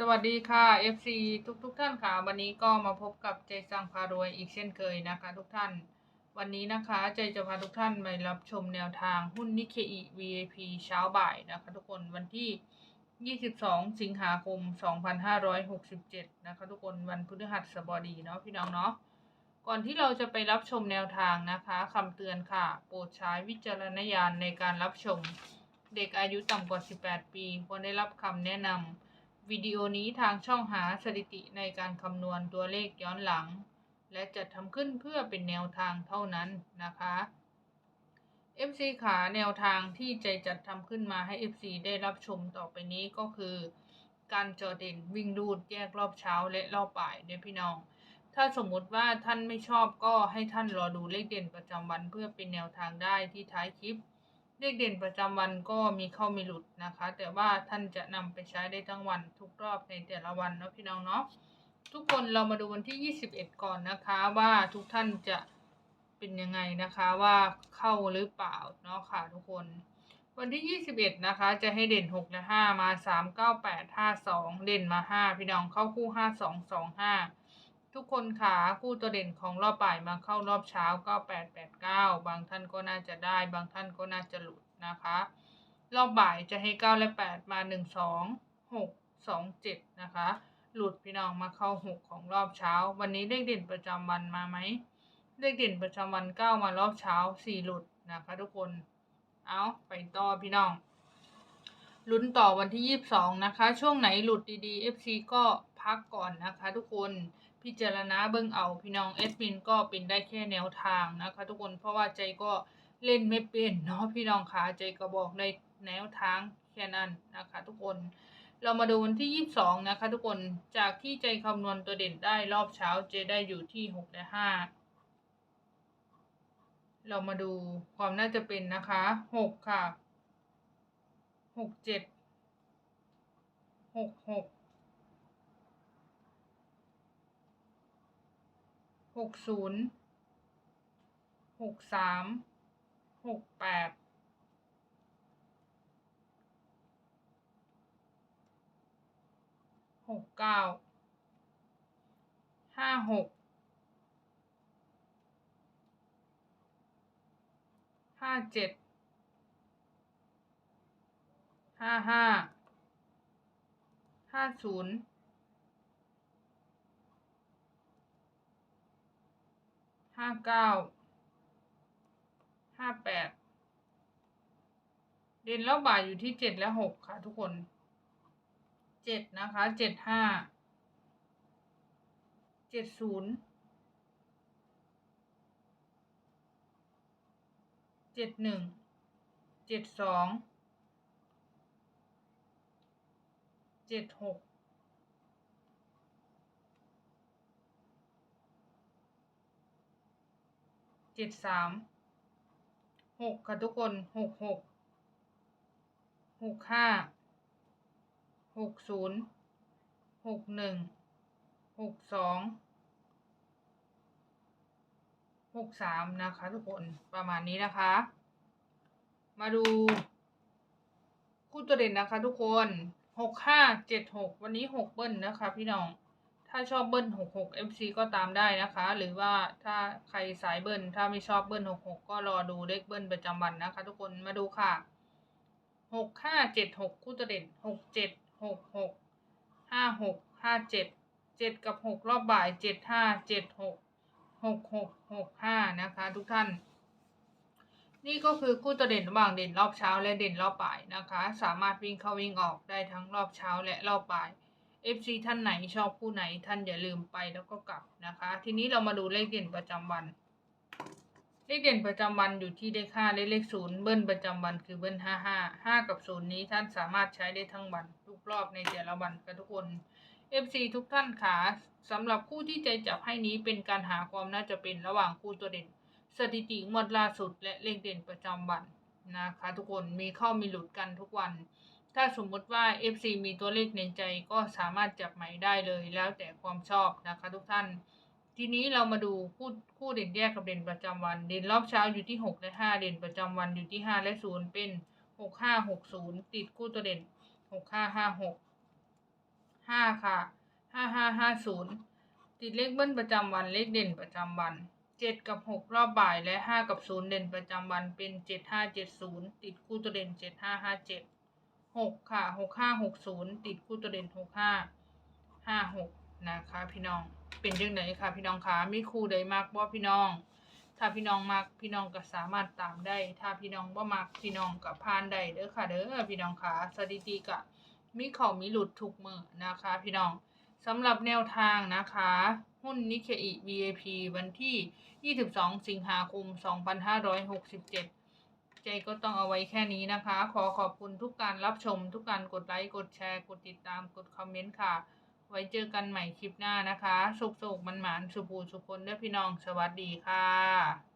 สวัสดีค่ะ FC ทุกทุกๆท่านค่ะ วันนี้ก็มาพบกับใจสังพารวยอีกเช่นเคยนะคะ ทุกท่าน วันนี้นะคะใจจะพาทุกท่านมารับชมแนวทางหุ้นนิเคอิ VIP เช้าบ่ายนะคะ ทุกคนวันที่ 22 สิงหาคม 2567 นะคะ ทุกคนวันพฤหัสบดีเนาะพี่น้องเนาะก่อนที่เราจะไปรับชมแนวทางนะคะคำเตือนค่ะ โปรดใช้วิจารณญาณในการรับชมเด็กอายุต่ำกว่า 18 ปีควรได้รับคำแนะนำ วิดีโอนี้ทางช่องหาสถิติในการคำนวณตัวเลขย้อนหลัง และจัดทำขึ้นเพื่อเป็นแนวทางเท่านั้นนะคะ FC ขาแนวทางที่ใจจัดทำขึ้นมาให้ FC ได้รับชมต่อไปนี้ก็คือ การจอเด่นวิ่งรูดแยกรอบเช้าและรอบบ่ายเนี่ยพี่น้อง ถ้าสมมุติว่าท่านไม่ชอบก็ให้ท่านรอดูเลขเด่นประจำวันเพื่อเป็นแนวทางได้ที่ท้ายคลิป เลขเด่นประจำวันก็มีเข้ามีหลุดนะคะ แต่ว่าท่านจะนำไปใช้ได้ทั้งวันทุกรอบในแต่ละวันเนาะพี่น้องเนาะทุกคนเรามาดูวันที่ 21 ก่อนนะคะว่าทุกท่านจะเป็นยังไงนะคะว่าเข้าหรือเปล่าเนาะค่ะทุกคน วันที่ 21 นะคะ จะให้เด่น 6 และ 5 มา 3 9 8 5 2 เด่นมา 5 พี่น้องเข้าคู่ 5 2 2 5 ทุกคนค่ะคู่ตัวเด่นของรอบบ่ายมาเข้ารอบเช้าก็แปดแปดเก้าบางท่านก็น่าจะได้ บางท่านก็น่าจะหลุดนะคะ รอบบ่ายจะให้เก้าและแปดมาหนึ่งสองหกสองเจ็ดนะคะ หลุดพี่น้องมาเข้าหกของรอบเช้า วันนี้เลขเด่นประจำวันมาไหมเลขเด่นประจำวันเก้ามารอบเช้าสี่หลุดนะคะทุกคน เอาไปต่อพี่น้องลุ้นต่อวันที่ยี่สิบสองนะคะ ช่วงไหนหลุดดีๆ FC ก็พักก่อนนะคะทุกคน พิจารณาเบิ่งเอาพี่น้องเอสมินก็เป็นได้แค่แนวทางนะคะ ทุกคนเพราะว่าใจก็เล่นไม่เป็นเนาะพี่น้องขาใจก็บอกในแนวทางแค่นั้นนะคะ ทุกคนเรามาดูวันที่ 22 นะคะ ทุกคนจากที่ใจคำนวณตัวเด่นได้รอบเช้าเจได้อยู่ที่6และ5เรามาดูความน่าจะเป็นนะคะ 6 ค่ะ 6 7 6 6 หกศูนย์หกสามหกแปดหกเก้าห้าหกห้าเจ็ดห้าห้าห้าศูนย์ ห้าเก้าห้าแปดเด่นแล้วบ่ายอยู่ที่เจ็ดและหกค่ะทุกคนเจ็ดนะคะเจ็ดห้าเจ็ดศูนย์เจ็ดหนึ่งเจ็ดสองเจ็ดหก เจ็ดสามหกค่ะทุกคนหกหกหกห้าหกศูนย์หกหนึ่งหกสองหกสามนะคะ ทุกคนประมาณนี้นะคะ มาดู คู่ตัวเด่นนะคะ ทุกคนหกห้าเจ็ดหกวันนี้หกเบิ้ลนะคะ พี่น้อง ถ้าชอบเบิ้ลหกหก MC ก็ตามได้นะคะ หรือว่าถ้าใครสายเบิ้ลถ้าไม่ชอบเบิ้ลหกหกก็รอดูเลขเบิ้ลประจำวันนะคะ ทุกคนมาดูค่ะหกห้าเจ็ดหกคู่ตัวเด่นหกเจ็ดหกหกห้าหกห้าเจ็ดเจ็ดกับหกรอบบ่ายเจ็ดห้าเจ็ดหกหกหกหกห้านะคะ ทุกท่าน นี่ก็คือคู่ตัวเด่นระหว่างเด่นรอบเช้าและเด่นรอบบ่ายนะคะ สามารถวิ่งเข้าวิ่งออกได้ทั้งรอบเช้าและรอบบ่าย FC ท่านไหนชอบคู่ไหนท่านอย่าลืมไปแล้วก็กลับนะคะ ทีนี้เรามาดูเลขเด่นประจำวัน เลขเด่นประจำวันอยู่ที่เลขห้าและเลขศูนย์เบิ้ลประจำวันคือเบิ้ลห้าห้าห้ากับศูนย์นี้ท่านสามารถใช้ได้ทั้งวันทุกรอบในแต่ละวันกันทุกคน FC ทุกท่านค่ะสำหรับคู่ที่ใจจับให้นี้เป็นการหาความน่าจะเป็นระหว่างคู่ตัวเด่น สถิติงวดล่าสุดและเลขเด่นประจำวันนะคะ ทุกคนมีเข้ามีหลุดกันทุกวัน ถ้าสมมุติว่า FC มีตัวเลขในใจก็สามารถจับใหม่ได้เลยแล้วแต่ความชอบนะคะทุกท่าน ทีนี้เรามาดูคู่คู่เด่นแยกกับเด่นประจำวัน เด่นรอบเช้าอยู่ที่ 6 และ 5 เด่นประจำวันอยู่ที่ 5 และ 0 เป็น 6 5 6 0 ติดคู่ตัวเด่น 6 5 5 6ห้าค่ะห้าห้าห้าศูนย์ติดเลขเบิ้ลประจำวันเลขเด่นประจำวันเจ็ดกับหกรอบบ่ายและห้ากับศูนย์เด่นประจำวันเป็นเจ็ดห้าเจ็ดศูนย์ติดคู่ตัวเด่นเจ็ด หกค่ะหกห้าหกศูนย์ติดคู่ตัวเด่นหกห้าห้าหกนะคะ พี่น้องเป็นยังไงค่ะ พี่น้องคะมีคู่ใดมากบ่พี่น้อง ถ้าพี่น้องมักพี่น้องก็สามารถตามได้ ถ้าพี่น้องบ่มักพี่น้องก็ผ่านได้เด้อค่ะ เด้อพี่น้องคะสถิติก็มีเข้ามีหลุดทุกมือนะคะ พี่น้องสำหรับแนวทางนะคะ หุ้นนิเคอิ VIP วันที่ 22 สิงหาคม 2567 ใจก็ต้องเอาไว้แค่นี้นะคะ ขอขอบคุณทุกการรับชม ทุกการกดไลค์ กดแชร์ กดติดตาม กดคอมเมนต์ค่ะ ไว้เจอกันใหม่คลิปหน้านะคะ สุกๆมันหมานสุภูสุคนเด้อพี่น้อง สวัสดีค่ะ